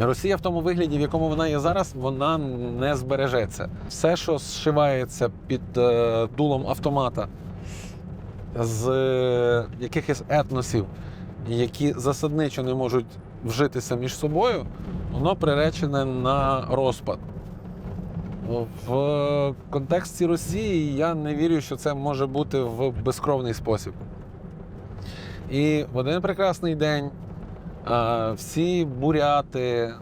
Росія в тому вигляді, в якому вона є зараз, вона не збережеться. Все, що зшивається під е, дулом автомата з е, якихось етносів, які засадничо не можуть вжитися між собою, воно приречене на розпад. В контексті Росії я не вірю, що це може бути в безкровний спосіб. І в один прекрасний день всі буряти,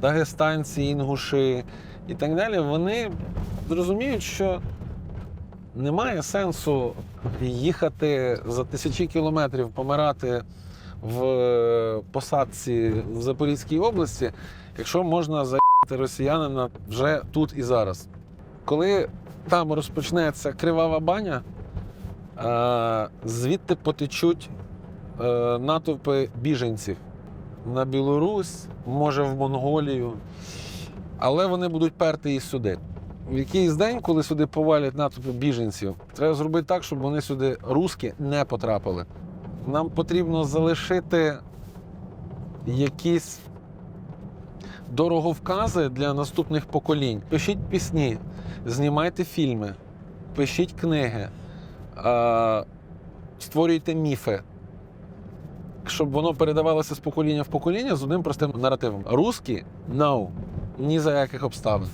дагестанці, інгуші і так далі, вони зрозуміють, що немає сенсу їхати за тисячі кілометрів, помирати в посадці в Запорізькій області, якщо можна заїхати росіянина вже тут і зараз. Коли там розпочнеться кривава баня, звідти потечуть натовпи біженців на Білорусь, може в Монголію, але вони будуть перти і сюди. В якийсь день, коли сюди повалять натовпи біженців, треба зробити так, щоб вони сюди русські не потрапили. Нам потрібно залишити якісь дороговкази для наступних поколінь. Пишіть пісні, знімайте фільми, пишіть книги, е, створюйте міфи, щоб воно передавалося з покоління в покоління з одним простим наративом. Русські no, ні за яких обставин.